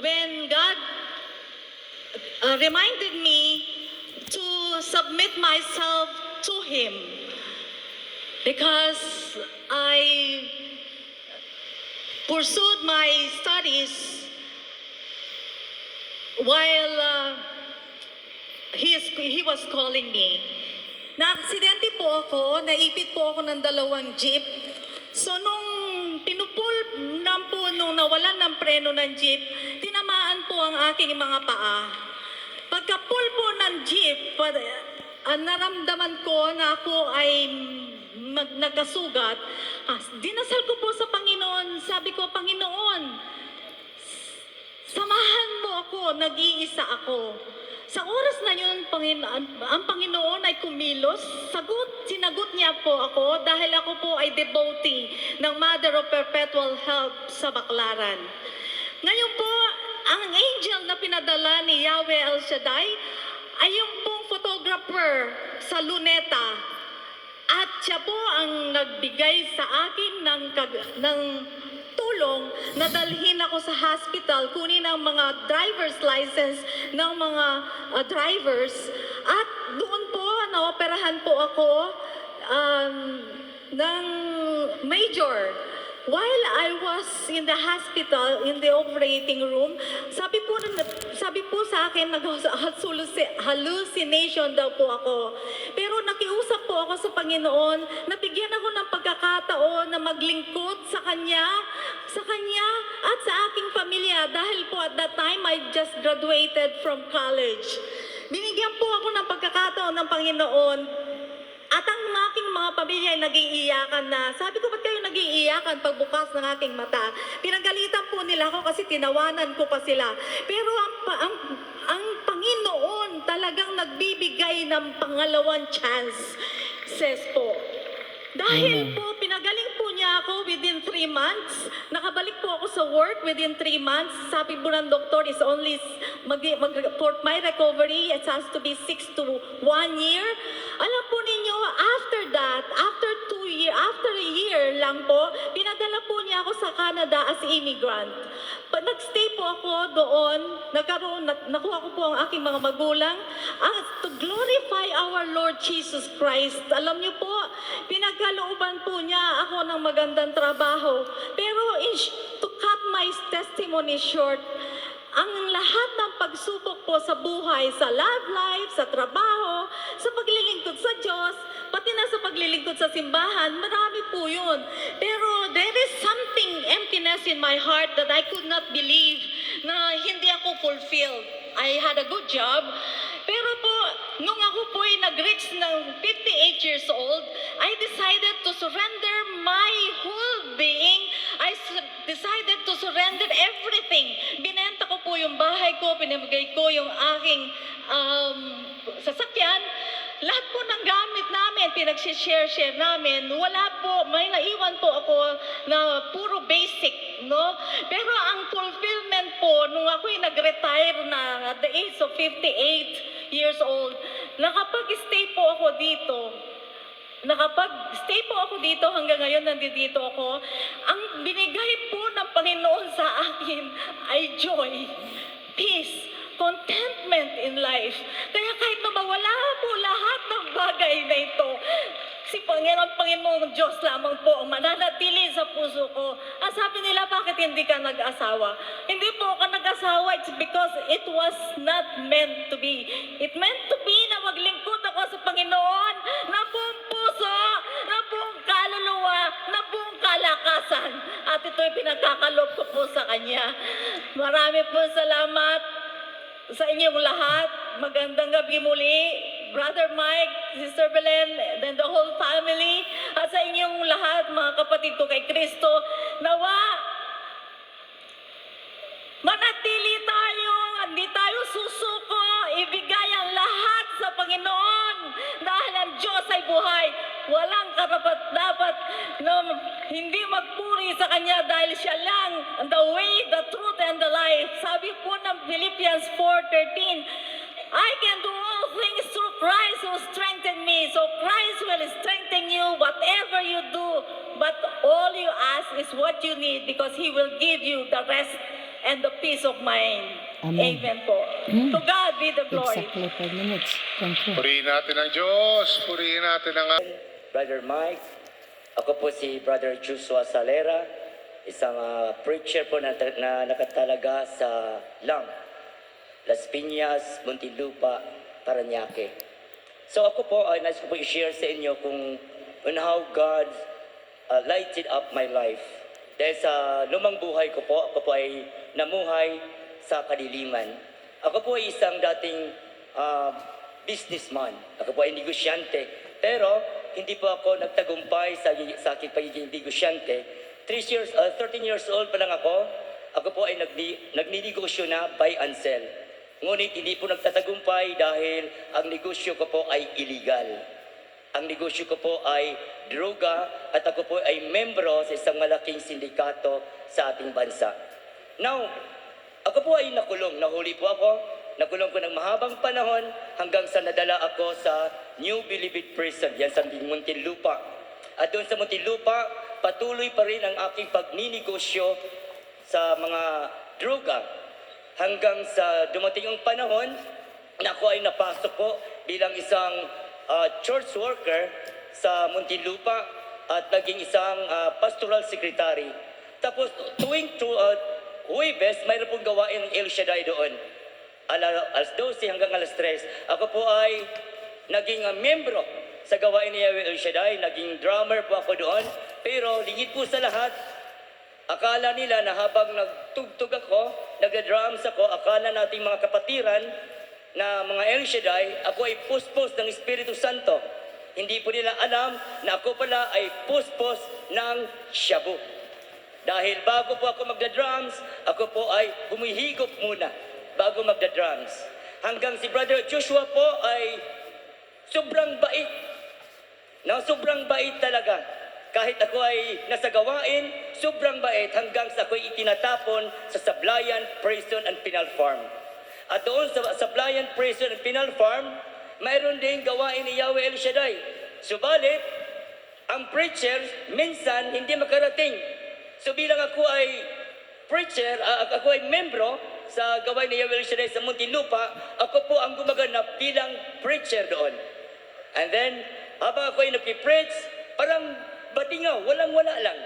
when God uh, reminded me to submit myself to Him because I pursued my studies while uh, he, is, he was calling me. Na-aksidente po ako, naipit po ako ng dalawang jeep. So nung pinupul na po, nung nawalan ng preno ng jeep, ang aking mga paa. Pagka-pull po ng jeep, pa- ah, naramdaman ko na ako ay mag- nagkasugat. Ah, dinasal ko po sa Panginoon. Sabi ko, Panginoon, Samahan mo ako, nag-iisa ako. Sa oras na yun, Pangino- ang, ang Panginoon ay kumilos. Sagot, sinagot niya po ako dahil ako po ay devotee ng Mother of Perpetual Help sa Baclaran. Ngayon po, ang angel na pinadala ni Yahweh El Shaddai ay yung pong photographer sa Luneta. At siya po ang nagbigay sa akin ng, ng tulong na dalhin ako sa hospital, kunin ang mga driver's license ng mga uh, drivers. At doon po, naoperahan po ako um, ng major. While I was in the hospital, in the operating room, sabi po, sabi po sa akin, nag-hallucination daw po ako. Pero nakiusap po ako sa Panginoon, nabigyan ako ng pagkakataon na maglingkod sa Kanya, sa Kanya at sa aking pamilya dahil po at that time I just graduated from college. Binigyan po ako ng pagkakataon ng Panginoon at ang aking mga pamilya ay nag-iiyakan na. Sabi ko, ba't kayo nag-iiyakan pagbukas ng aking mata? Pinagalitan po nila ako kasi tinawanan ko pa sila. Pero ang, ang, ang Panginoon talagang nagbibigay ng pangalawang chance. Says po. Dahil Amen. po, pinagaling po niya ako within three months. Nakabalik po ako sa work within three months. Sabi po ng doktor is only, mag, mag, for my recovery, it has to be six to one year. Alam po ninyo, after that, after two year, after a year lang po, pinadala po niya ako sa Canada as immigrant. Pag nagstay po ako doon, nagkaroon, na- nakuha ko po ang aking mga magulang, ang, to glorify our Lord Jesus Christ. Alam niyo po, pinagkalooban po niya ako ng magandang trabaho. Pero in, to cut my testimony short, ang lahat ng pagsubok po sa buhay, sa love life, sa trabaho, sa paglilingkod sa Diyos, pati na sa paglilingkod sa simbahan, marami po yun. Pero there is something emptiness in my heart that I could not believe na hindi ako fulfilled. I had a good job, pero po, nung ako po ay nag-reach ng 58 years old, I decided to surrender my whole being. I decided to surrender everything. Binenta ko po yung bahay ko, pinamigay ko yung aking um, sasakyan. Lahat po ng gamit namin, pinag-share-share namin. Wala po, may naiwan po ako na puro basic, no? Pero ang fulfillment po, nung ako'y nag-retire na at the age of 58 years old, nakapag-stay po ako dito. Nakapag-stay po ako dito hanggang ngayon nandito ako. Ang binigay po ng Panginoon sa akin ay joy, peace, contentment in life. Kaya kahit na mawala po lahat ng bagay na ito, si Panginoon, Panginoon Diyos lamang po ang mananatili sa puso ko. Ang sabi nila, bakit hindi ka nag-asawa? Hindi po ako nag-asawa, it's because it was not meant to be. It meant to be na maglingkod ako sa Panginoon na buong puso, na buong kaluluwa, na buong kalakasan. At ito'y pinagkakalob ko po sa Kanya. Marami po salamat sa inyong lahat. Magandang gabi muli. Brother Mike, Sister Belen, and the whole family. At sa inyong lahat, mga kapatid ko kay Kristo, nawa, manatili tayo, hindi tayo susuko, ibigay ang lahat sa Panginoon. Dahil ang Diyos ay buhay. Walang karapat dapat no, hindi magpuri sa Kanya dahil siya lang the way, the truth, and the life. Sabi po ng Philippians 4.13, I can do all things through Christ who strengthened me. So Christ will strengthen you whatever you do. But all you ask is what you need because He will give you the rest and the peace of mind. Amen. Amen po. Mm. To God be the glory. Exactly 4 minutes. Thank you. Purihin natin ang Diyos. Purihin natin ang... Brother Mike. Ako po si Brother Joshua Salera, isang ah, preacher po na, na nakatalaga sa LAM, Las Piñas, Muntinlupa, Paranaque. So ako po ay nais ko po i-share sa inyo kung on how God uh, lighted up my life. Dahil sa lumang buhay ko po, ako po ay namuhay sa kadiliman. Ako po ay isang dating uh, businessman. Ako po ay negosyante. Pero hindi po ako nagtagumpay sa, sa aking pagiging negosyante. 3 years, uh, 13 years old pa lang ako, ako po ay nagni, nagninegosyo na buy and sell. Ngunit hindi po nagtatagumpay dahil ang negosyo ko po ay illegal. Ang negosyo ko po ay droga at ako po ay membro sa isang malaking sindikato sa ating bansa. Now, ako po ay nakulong. Nahuli po ako. Nakulong ko ng mahabang panahon hanggang sa nadala ako sa New Bilibid Prison, yan sa Muntinlupa. At doon sa Muntinlupa, patuloy pa rin ang aking pagninegosyo sa mga droga hanggang sa dumating ang panahon na ako ay napasok po bilang isang ah, church worker sa Muntinlupa at naging isang ah, pastoral secretary. Tapos tuwing tu, uh, Huwebes, mayroon pong gawain ng El Shaddai doon. Ala, alas 12 hanggang alas 3. Ako po ay naging ah, membro sa gawain ni Yahweh El Shaddai. Naging drummer po ako doon. Pero lingid po sa lahat, Akala nila na habang nagtugtog ako, nagda-drums ako, akala nating mga kapatiran na mga El Shaddai, ako ay puspos ng Espiritu Santo. Hindi po nila alam na ako pala ay puspos ng shabu. Dahil bago po ako magda-drums, ako po ay humihigop muna bago magda-drums. Hanggang si Brother Joshua po ay sobrang bait na sobrang bait talaga. Kahit ako ay nasa gawain, sobrang bait hanggang sa ako'y itinatapon sa Sablayan Prison and Penal Farm. At doon sa Sablayan Prison and Penal Farm, mayroon din gawain ni Yahweh El Shaddai. Subalit, ang preacher minsan hindi makarating. So bilang ako ay preacher, ah, ako ay membro sa gawain ni Yahweh Shaddai sa Muntinlupa, ako po ang gumaganap bilang preacher doon. And then, habang ako ay nagpipreach, parang badingaw, walang-wala lang.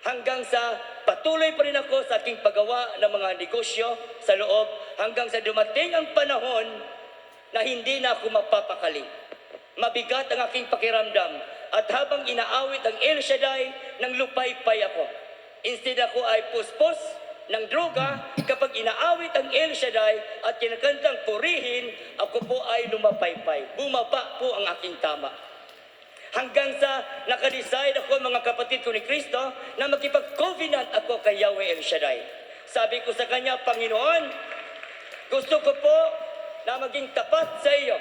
Hanggang sa patuloy pa rin ako sa aking paggawa ng mga negosyo sa loob, hanggang sa dumating ang panahon na hindi na ako mapapakali. Mabigat ang aking pakiramdam. At habang inaawit ang El Shaddai, nang lupaypay ako. Instead ako ay puspos ng droga, kapag inaawit ang El Shaddai at kinakantang purihin, ako po ay lumapaypay. Bumaba po ang aking tama. Hanggang sa nakadecide ako mga kapatid ko ni Kristo na makipag-covenant ako kay Yahweh El Shaddai. Sabi ko sa kanya, Panginoon, gusto ko po na maging tapat sa iyo.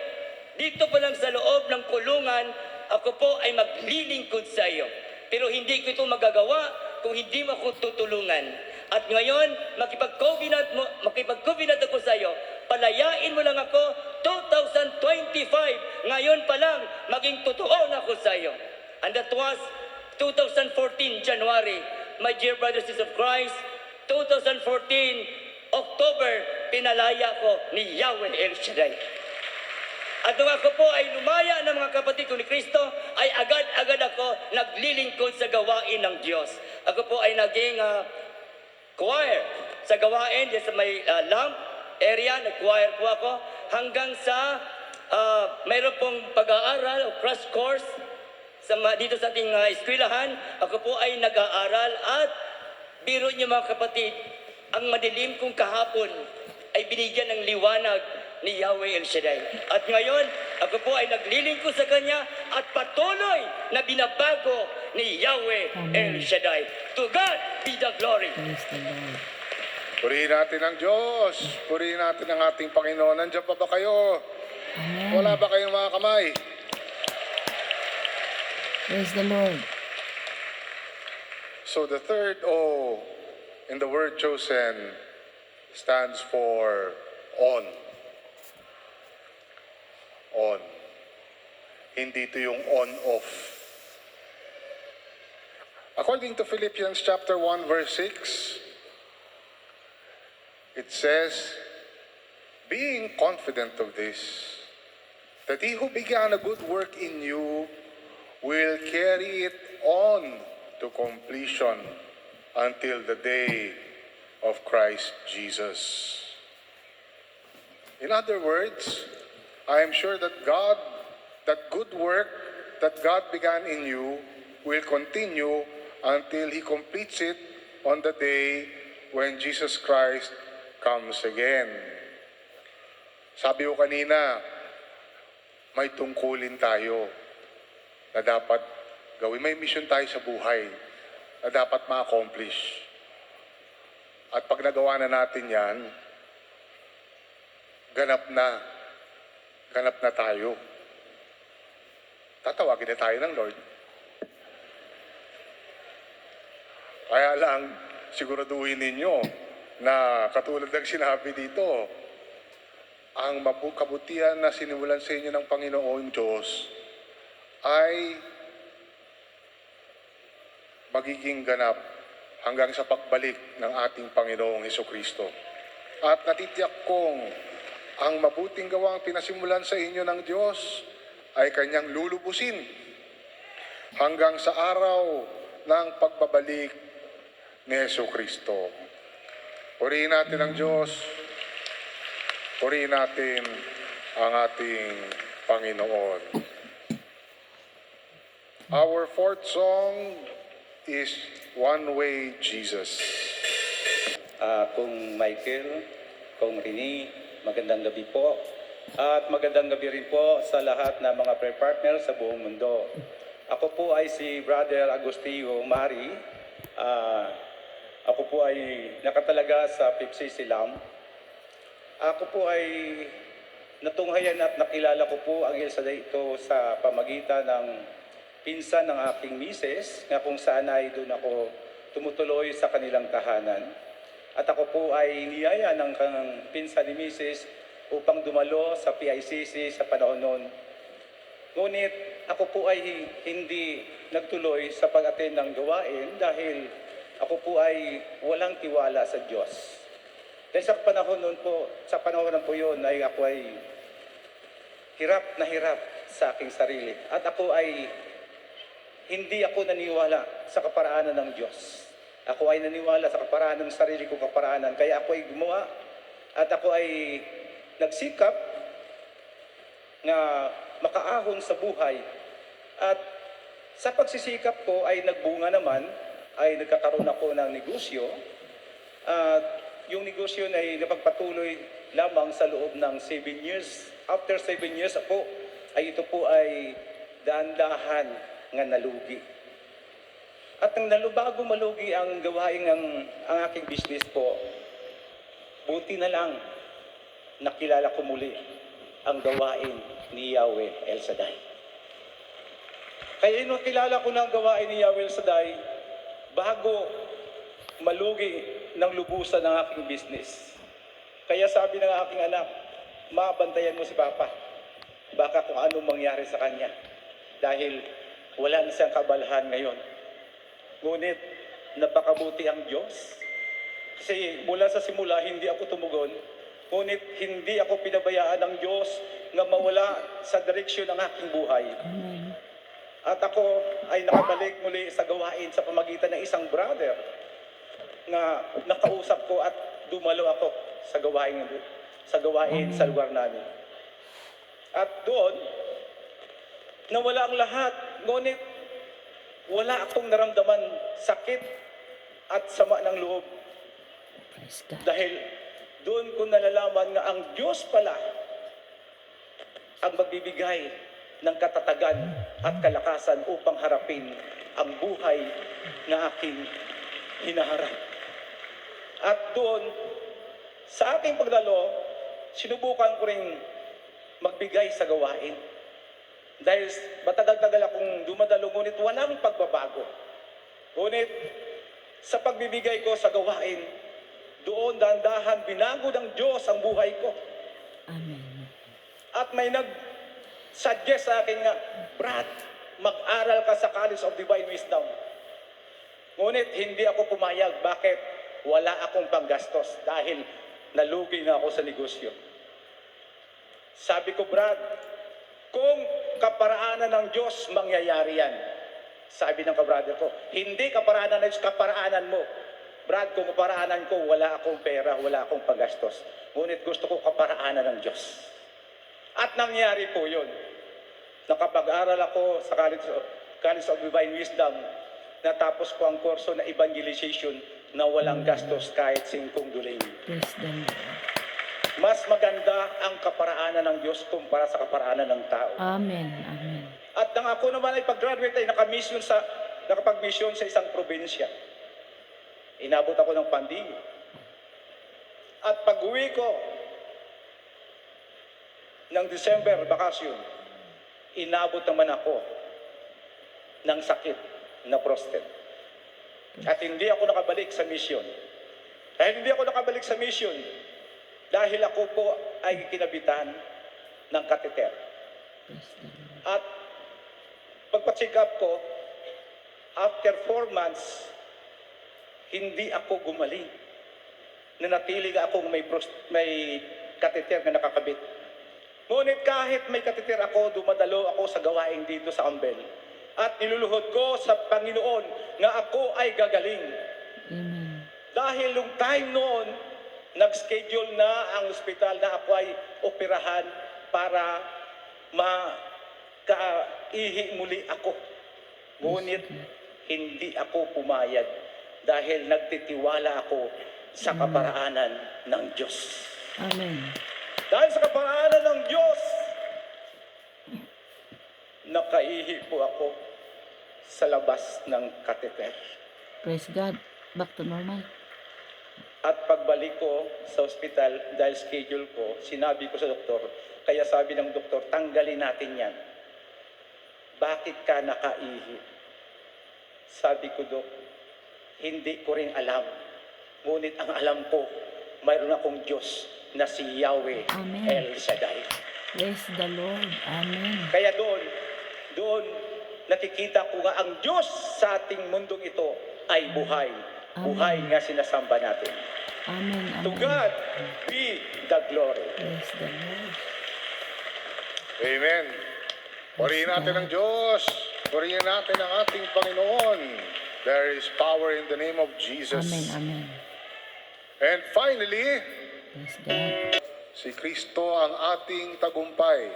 Dito pa lang sa loob ng kulungan, ako po ay maglilingkod sa iyo. Pero hindi ko ito magagawa kung hindi mo ako tutulungan. At ngayon, makipag-covenant, mo, makipag-covenant ako sa iyo. Palayain mo lang ako 2025. Ngayon pa lang, maging totoo na ako sa iyo. And that was 2014, January. My dear brothers and of Christ, 2014, October, pinalaya ko ni Yahweh El Shaddai. At nung ako po ay lumaya ng mga kapatid ko ni Kristo, ay agad-agad ako naglilingkod sa gawain ng Diyos. Ako po ay naging ah, choir sa gawain dyan sa may ah, lamp area, nag-choir po ako hanggang sa ah, mayroon pong pag-aaral o crash course sa, dito sa ating uh, eskwelahan. Ako po ay nag-aaral at biro niyo mga kapatid, ang madilim kong kahapon ay binigyan ng liwanag ni Yahweh El Shaddai. At ngayon, ako po ay naglilingkod sa Kanya at patuloy na binabago ni Yahweh El Amen. Shaddai. To God be the glory. Praise the Lord. Purihin natin ang Diyos. Purihin natin ang ating Panginoon. Nandiyan pa ba kayo? Amen. Wala ba kayong mga kamay? Praise the Lord. So the third O in the word chosen stands for on. On. Hindi ito yung on-off. According to Philippians chapter 1 verse 6, it says, being confident of this, that he who began a good work in you will carry it on to completion until the day of Christ Jesus. In other words, I am sure that God, that good work that God began in you will continue until He completes it on the day when Jesus Christ comes again. Sabi ko kanina, may tungkulin tayo na dapat gawin. May mission tayo sa buhay na dapat ma-accomplish. At pag nagawa na natin yan, ganap na. Ganap na tayo. Tatawagin na tayo ng Lord. Kaya lang, siguraduhin ninyo na katulad ng sinabi dito, ang kabutihan na sinimulan sa inyo ng Panginoon Diyos ay magiging ganap hanggang sa pagbalik ng ating Panginoong Heso Kristo. At natitiyak kong ang mabuting gawang pinasimulan sa inyo ng Diyos ay kanyang lulubusin hanggang sa araw ng pagbabalik ni Heso Kristo. Purihin natin ang Diyos. Purihin natin ang ating Panginoon. Our fourth song is One Way Jesus. Ah, kung Michael, kung Rini, magandang gabi po. At magandang gabi rin po sa lahat ng mga prayer partner sa buong mundo. Ako po ay si Brother Agustino Mari. Ah, ako po ay nakatalaga sa Pipsi Silam. Ako po ay natunghayan at nakilala ko po ang El Shaddai ito sa pamagitan ng pinsan ng aking misis na kung saan ay doon ako tumutuloy sa kanilang tahanan. At ako po ay niyaya ng pinsan ni misis upang dumalo sa PICC sa panahon noon. Ngunit ako po ay hindi nagtuloy sa pag-attend ng gawain dahil ako po ay walang tiwala sa Diyos. Dahil sa panahon noon po, sa panahon po yun ay ako ay hirap na hirap sa aking sarili. At ako ay hindi ako naniwala sa kaparaanan ng Diyos. Ako ay naniwala sa kaparaanan ng sarili kong kaparaanan. Kaya ako ay gumawa at ako ay nagsikap na makaahon sa buhay. At sa pagsisikap ko ay nagbunga naman, ay nagkakaroon ako ng negosyo. At yung negosyo na ay napagpatuloy lamang sa loob ng 7 years. After 7 years ako, ay ito po ay dahan-dahan nga nalugi. At nang nalubago malugi ang gawain ng ang aking business po, buti na lang nakilala ko muli ang gawain ni Yahweh El Shaddai. Kaya nung kilala ko ng gawain ni Yahweh El Shaddai, bago malugi ng lubusan ng aking business. Kaya sabi ng aking anak, mabantayan mo si Papa. Baka kung anong mangyari sa kanya. Dahil wala na siyang kabalahan ngayon. Ngunit napakabuti ang Diyos. Kasi mula sa simula, hindi ako tumugon. Ngunit hindi ako pinabayaan ng Diyos na mawala sa direksyon ng aking buhay. Amen. At ako ay nakabalik muli sa gawain sa pamagitan ng isang brother na nakausap ko at dumalo ako sa gawain sa gawain sa lugar namin. At doon, nawala ang lahat. Ngunit wala akong naramdaman sakit at sama ng loob. Dahil doon ko nalalaman nga ang Diyos pala ang magbibigay ng katatagan at kalakasan upang harapin ang buhay na aking hinaharap. At doon, sa aking pagdalo, sinubukan ko rin magbigay sa gawain. Dahil matagal-tagal akong dumadalo, ngunit walang pagbabago. Ngunit sa pagbibigay ko sa gawain, doon dahan-dahan binago ng Diyos ang buhay ko. Amen. At may nag-suggest sa akin nga, Brad, mag-aral ka sa College of Divine Wisdom. Ngunit hindi ako pumayag. Bakit? Wala akong panggastos dahil nalugi na ako sa negosyo. Sabi ko, Brad, kung kaparaanan ng Diyos, mangyayari yan. Sabi ng kabrother ko, hindi kaparaanan ng Diyos, kaparaanan mo. Brad, kung kaparaanan ko, wala akong pera, wala akong paggastos. Ngunit gusto ko kaparaanan ng Diyos. At nangyari po yun. Nakapag-aral ako sa College of, College of Divine Wisdom. Natapos ko ang kurso na evangelization na walang gastos kahit singkong Lord. Mas maganda ang kaparaanan ng Diyos kumpara sa kaparaanan ng tao. Amen. Amen. At nang ako naman ay pag-graduate ay naka-mission sa nakapag-mission sa isang probinsya. Inabot ako ng pandilyo. At pag-uwi ko ng December vacation, inabot naman ako ng sakit na prostate. At hindi ako nakabalik sa mission. Dahil hindi ako nakabalik sa mission, dahil ako po ay kinabitan ng kateter. At pagpa-check up ko, after four months, hindi ako gumaling. Nanatili akong may, may kateter na nakakabit. Ngunit kahit may kateter ako, dumadalo ako sa gawain dito sa Ambel. At niluluhod ko sa Panginoon na ako ay gagaling. Amen. Dahil nung time noon, nag-schedule na ang ospital na ako ay operahan para makaihi muli ako. Ngunit hindi ako pumayag dahil nagtitiwala ako sa kaparaanan ng Diyos. Amen. Dahil sa kaparaanan ng Diyos, nakaihi po ako sa labas ng kateter. Praise God. Back to normal. At pagbalik ko sa ospital dahil schedule ko, sinabi ko sa doktor, kaya sabi ng doktor, tanggalin natin yan. Bakit ka nakaihi? Sabi ko, Dok, hindi ko rin alam. Ngunit ang alam ko, mayroon akong Diyos na si Yahweh Amen. El Shaddai. Praise the Lord. Amen. Kaya doon, doon nakikita ko nga ang Diyos sa ating mundong ito ay buhay. Buhay nga sinasamba natin. Amen. To Amen. God be the glory. Praise the Lord. Amen. Purihin natin ang Diyos. Purihin natin ang ating Panginoon. There is power in the name of Jesus. Amen. Amen. And finally, Praise God. si Kristo ang ating tagumpay.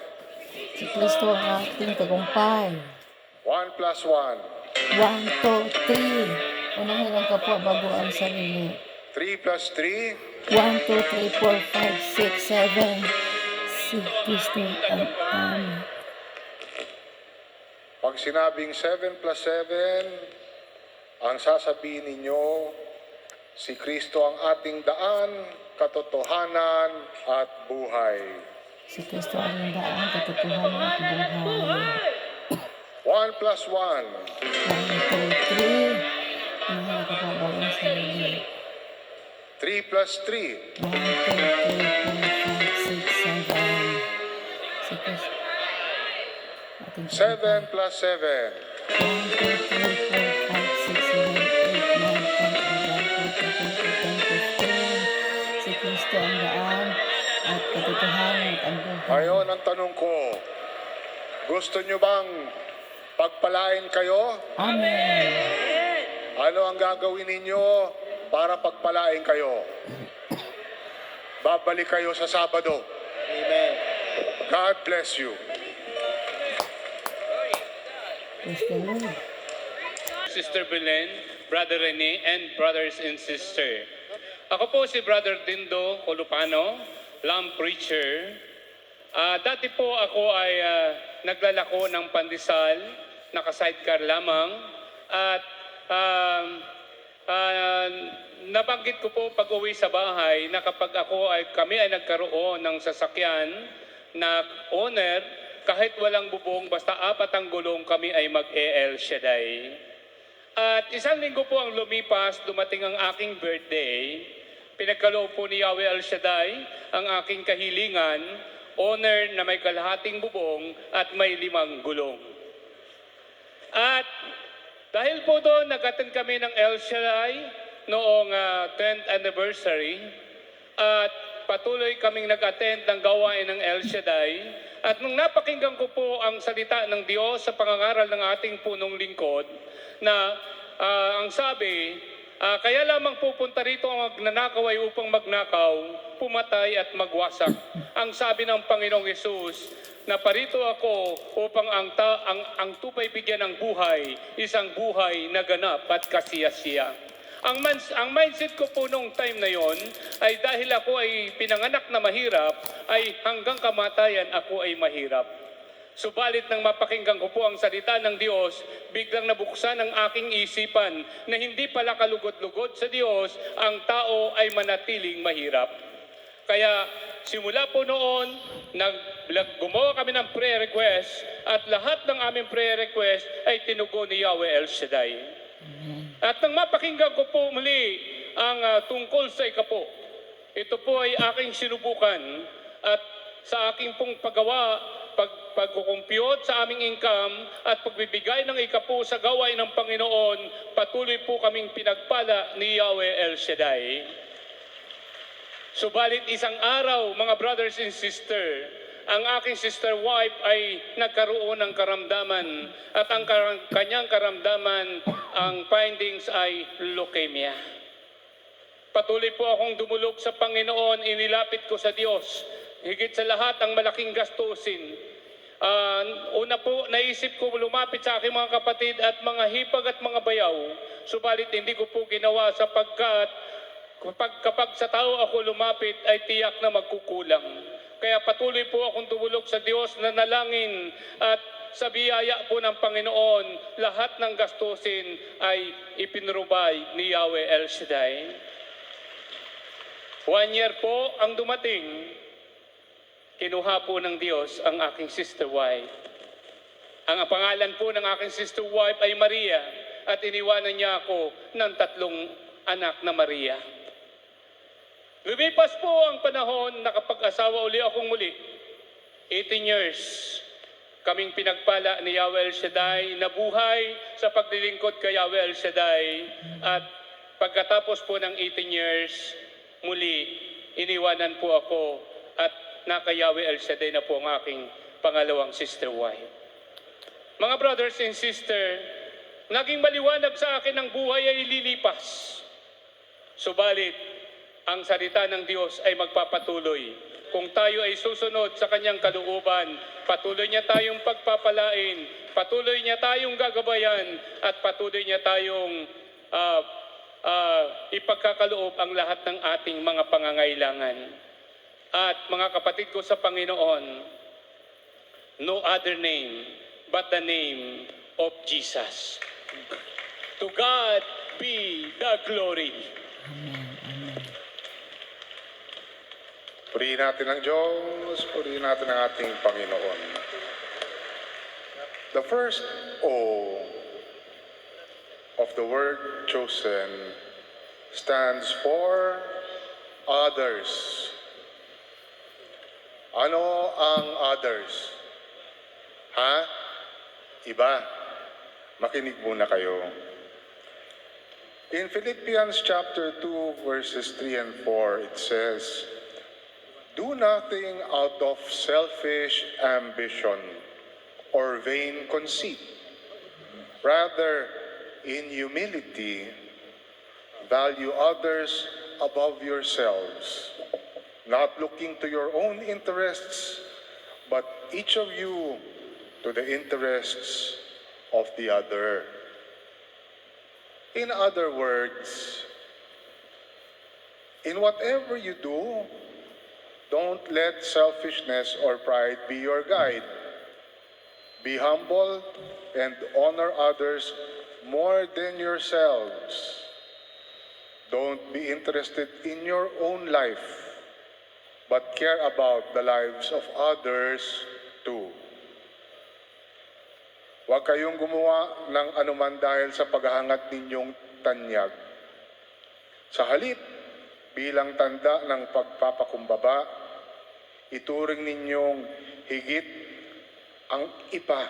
Si Kristo ang ating tagumpay. One plus one. One, two, three. Unahin ang kapwa bago ang sarili. Three plus three. One, two, three, four, five, six, seven. Si Kristo ang aming Pag sinabing 7 plus 7, ang sasabihin ninyo, Si Kristo ang ating daan, katotohanan at buhay. Si Kristo ang ating daan, katotohanan at buhay. 1 plus 1. 1, 2, 3. Nakakababawin plus 3. 1, plus 7. Ngayon ang tanong ko, gusto nyo bang pagpalain kayo? Amen. Ano ang gagawin ninyo para pagpalain kayo? Babalik kayo sa Sabado. Amen. God bless you. Sister Belen, Brother Rene, and brothers and sister. Ako po si Brother Dindo Colupano, lamb preacher. Ah, dati po ako ay ah, naglalako ng pandesal, naka-sidecar lamang. At um, ah, nabanggit ko po pag uwi sa bahay na kapag ako ay kami ay nagkaroon ng sasakyan na owner, kahit walang bubong, basta apat ang gulong, kami ay mag-EL Shaddai. At isang linggo po ang lumipas, dumating ang aking birthday. Pinagkaloob po ni Yahweh El Shaddai ang aking kahilingan, owner na may kalahating bubong at may limang gulong. At dahil po doon, nag kami ng El Shaddai noong ah, 10th anniversary. at patuloy kaming nag-attend ng gawain ng El Shaddai. At nung napakinggan ko po ang salita ng Diyos sa pangangaral ng ating punong lingkod, na ah, ang sabi, ah, kaya lamang pupunta rito ang magnanakaw ay upang magnakaw, pumatay at magwasak. Ang sabi ng Panginoong Yesus, na parito ako upang ang, ta, ang, ang tupay bigyan ng buhay, isang buhay na ganap at kasiyasiya. Ang, mans, ang mindset ko po nung time na yon ay dahil ako ay pinanganak na mahirap, ay hanggang kamatayan ako ay mahirap. Subalit nang mapakinggan ko po ang salita ng Diyos, biglang nabuksan ang aking isipan na hindi pala kalugod-lugod sa Diyos, ang tao ay manatiling mahirap. Kaya simula po noon, nag, gumawa kami ng prayer request at lahat ng aming prayer request ay tinugon ni Yahweh El Shaddai. At nang mapakinggan ko po muli ang ah, tungkol sa ikapo, ito po ay aking sinubukan at sa aking pong paggawa, pag, pagkukumpiyot sa aming income at pagbibigay ng ikapo sa gawain ng Panginoon, patuloy po kaming pinagpala ni Yahweh El Shaddai. Subalit isang araw, mga brothers and sister, ang aking sister wife ay nagkaroon ng karamdaman at ang kar- kanyang karamdaman, ang findings ay leukemia. Patuloy po akong dumulog sa Panginoon, inilapit ko sa Diyos. Higit sa lahat ang malaking gastusin. Ah, una po, naisip ko lumapit sa aking mga kapatid at mga hipag at mga bayaw. Subalit hindi ko po ginawa sapagkat kapag, kapag sa tao ako lumapit ay tiyak na magkukulang. Kaya patuloy po akong dumulog sa Diyos na nalangin at sa biyaya po ng Panginoon, lahat ng gastusin ay ipinrubay ni Yahweh El Shaddai. One year po ang dumating, kinuha po ng Diyos ang aking sister wife. Ang pangalan po ng aking sister wife ay Maria at iniwanan niya ako ng tatlong anak na Maria. Lumipas po ang panahon, nakapag-asawa uli akong muli. 18 years kaming pinagpala ni Yahweh Shaddai na buhay sa paglilingkod kay Yahweh Shaddai. At pagkatapos po ng 18 years, muli, iniwanan po ako at naka Yahweh El Shaddai na po ang aking pangalawang sister wife. Mga brothers and sister, naging maliwanag sa akin ang buhay ay lilipas. Subalit, ang salita ng Diyos ay magpapatuloy. Kung tayo ay susunod sa kanyang kalooban, patuloy niya tayong pagpapalain, patuloy niya tayong gagabayan, at patuloy niya tayong ah, ah, ipagkakaloob ang lahat ng ating mga pangangailangan. At mga kapatid ko sa Panginoon, no other name but the name of Jesus. To God be the glory. Purihin natin ang Diyos, purihin natin ang ating Panginoon. The first O of the word chosen stands for others. Ano ang others? Ha? Iba. Makinig muna kayo. In Philippians chapter 2 verses 3 and 4 it says, Do nothing out of selfish ambition or vain conceit. Rather, in humility, value others above yourselves, not looking to your own interests, but each of you to the interests of the other. In other words, in whatever you do, don't let selfishness or pride be your guide. Be humble and honor others more than yourselves. Don't be interested in your own life, but care about the lives of others too. Huwag kayong gumawa ng anuman dahil sa paghahangad ninyong tanyag. Sa halip, bilang tanda ng pagpapakumbaba, ituring ninyong higit ang iba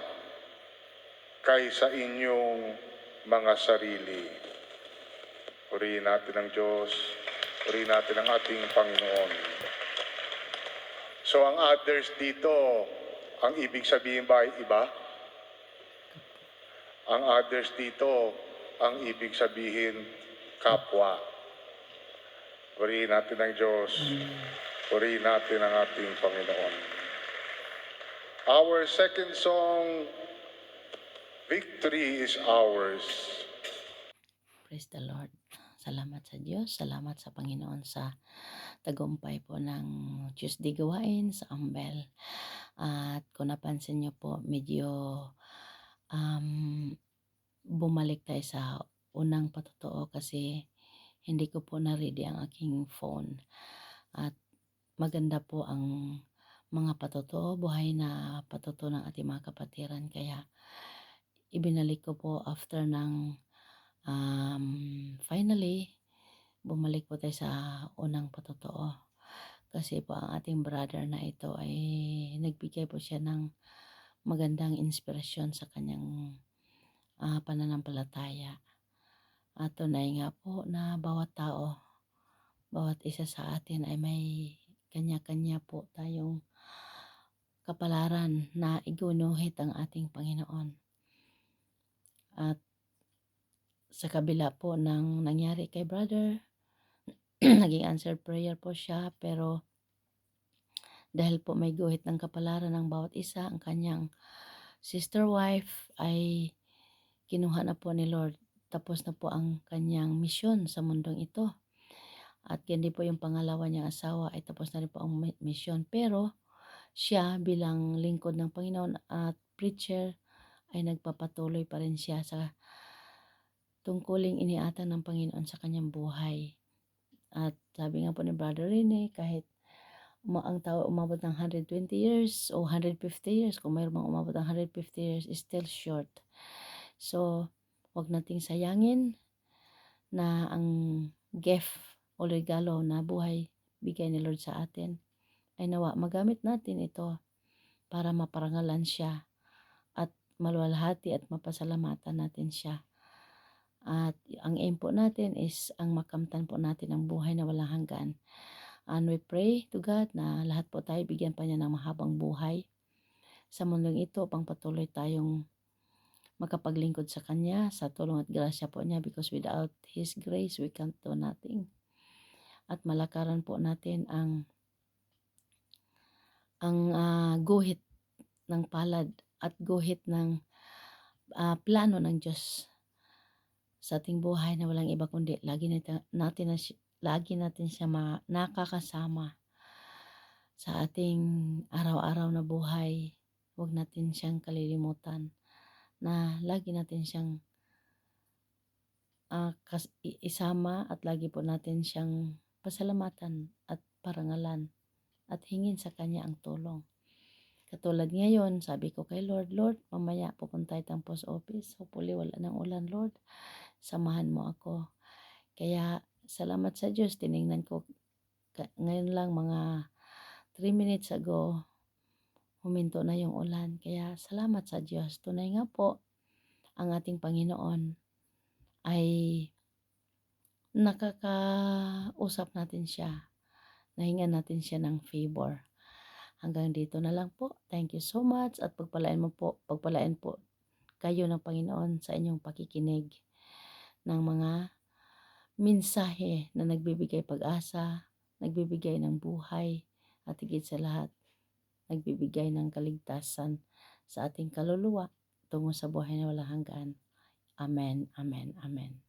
kaysa inyong mga sarili. Purihin natin ang Diyos. Purihin natin ang ating Panginoon. So ang others dito, ang ibig sabihin ba ay iba? Ang others dito, ang ibig sabihin kapwa. Purihin natin ang Diyos. Purihin natin ang ating Panginoon. Our second song, Victory is ours. Praise the Lord. Salamat sa Diyos. Salamat sa Panginoon sa tagumpay po ng Tuesday gawain sa Ambel. At kung napansin niyo po, medyo um, bumalik tayo sa unang patotoo kasi hindi ko po na-ready ang aking phone. At maganda po ang mga patotoo, buhay na patotoo ng ating mga kapatiran. Kaya ibinalik ko po after ng um, finally, bumalik po tayo sa unang patotoo. Kasi po ang ating brother na ito ay nagbigay po siya ng magandang inspirasyon sa kanyang ah, pananampalataya. At tunay nga po na bawat tao, bawat isa sa atin ay may kanya-kanya po tayong kapalaran na igunuhit ang ating Panginoon. At sa kabila po ng nangyari kay brother, naging answered prayer po siya pero dahil po may guhit ng kapalaran ng bawat isa, ang kanyang sister wife ay kinuha na po ni Lord. Tapos na po ang kanyang misyon sa mundong ito. At hindi po yung pangalawa niyang asawa ay tapos na rin po ang mi- misyon. Pero siya bilang lingkod ng Panginoon at preacher ay nagpapatuloy pa rin siya sa tungkuling iniatang ng Panginoon sa kanyang buhay. At sabi nga po ni Brother Rene, kahit uma- ang tao umabot ng 120 years o 150 years, kung mayroon mang umabot ng 150 years, is still short. So, wag nating sayangin na ang gift o regalo na buhay bigay ni Lord sa atin ay nawa magamit natin ito para maparangalan siya at maluwalhati at mapasalamatan natin siya. At ang aim po natin is ang makamtan po natin ang buhay na walang hanggan. And we pray to God na lahat po tayo bigyan pa niya ng mahabang buhay sa mundong ito pang patuloy tayong makapaglingkod sa Kanya sa tulong at grasya po niya because without His grace we can't do nothing. At malakaran po natin ang ang ah, guhit ng palad at guhit ng ah, plano ng Diyos sa ating buhay na walang iba kundi lagi natin, natin lagi natin siya ma, nakakasama sa ating araw-araw na buhay. Huwag natin siyang kalilimutan na lagi natin siyang ah, kas- isama at lagi po natin siyang pasalamatan at parangalan at hingin sa kanya ang tulong. Katulad ngayon, sabi ko kay Lord, Lord, mamaya pupunta itang post office. Hopefully wala nang ulan, Lord. Samahan mo ako. Kaya salamat sa Diyos, tiningnan ko ngayon lang mga 3 minutes ago, huminto na yung ulan. Kaya salamat sa Diyos. Tunay nga po, ang ating Panginoon ay nakakausap natin siya. Nahingan natin siya ng favor. Hanggang dito na lang po. Thank you so much at pagpalain mo po, pagpalain po kayo ng Panginoon sa inyong pakikinig ng mga mensahe na nagbibigay pag-asa, nagbibigay ng buhay, at higit sa lahat, nagbibigay ng kaligtasan sa ating kaluluwa tungo sa buhay na walang hanggan. Amen, amen, amen.